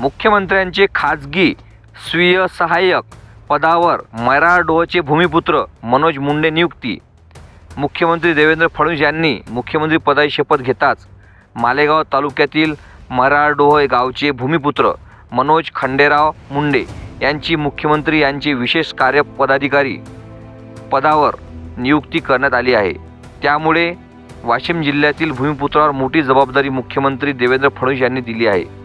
मुख्यमंत्र्यांचे खाजगी स्वीय सहाय्यक पदावर मैराडोहचे भूमिपुत्र मनोज मुंडे नियुक्ती. मुख्यमंत्री देवेंद्र फडणवीस यांनी मुख्यमंत्री पदाची शपथ घेताच मालेगाव तालुक्यातील मराडोह गावचे भूमिपुत्र मनोज खंडेराव मुंडे यांची मुख्यमंत्री यांची विशेष कार्य पदाधिकारी पदावर नियुक्ती करण्यात आली आहे. त्यामुळे वाशिम जिल्ह्यातील भूमिपुत्रावर मोठी जबाबदारी मुख्यमंत्री देवेंद्र फडणवीस यांनी दिली आहे.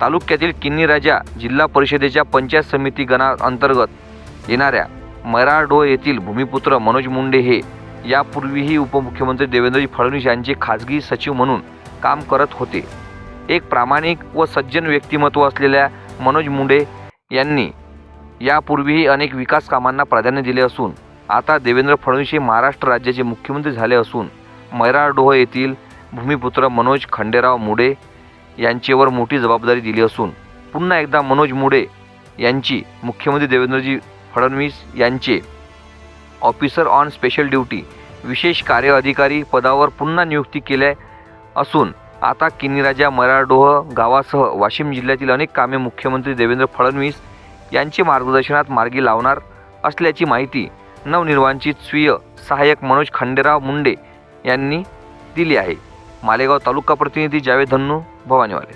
तालुक्यातील किन्नी राजा जिल्हा परिषदेच्या पंचायत समिती गणा अंतर्गत येणाऱ्या मराडो येथील भूमिपुत्र मनोज मुंडे हे यापूर्वीही उपमुख्यमंत्री देवेंद्रजी फडणवीस यांचे खाजगी सचिव म्हणून काम करत होते. एक प्रामाणिक व सज्जन व्यक्तिमत्व असलेल्या मनोज मुंडे यांनी यापूर्वीही अनेक विकास कामांना प्राधान्य दिले असून आता देवेंद्र फडणवीस हे महाराष्ट्र राज्याचे मुख्यमंत्री झाले असून मैराडोह येथील भूमिपुत्र मनोज खंडेराव मुडे यांचेवर मोठी जबाबदारी दिली असून पुन्हा एकदा मनोज मुडे यांची मुख्यमंत्री देवेंद्रजी फडणवीस यांचे ऑफिसर ऑन स्पेशल ड्युटी विशेष कार्य अधिकारी पदावर पुन्हा नियुक्ती केल्या असून आता किन्नीराजा मराडोह गावासह वाशिम जिल्ह्यातील अनेक कामे मुख्यमंत्री देवेंद्र फडणवीस यांचे मार्गदर्शनात मार्गी लावणार असल्याची माहिती नवनिर्वाचित स्वीय सहाय्यक मनोज खंडेराव मुंडे यांनी दिली आहे. मालेगाव तालुका प्रतिनिधी जावेद धन्नू Boa, Nyolc.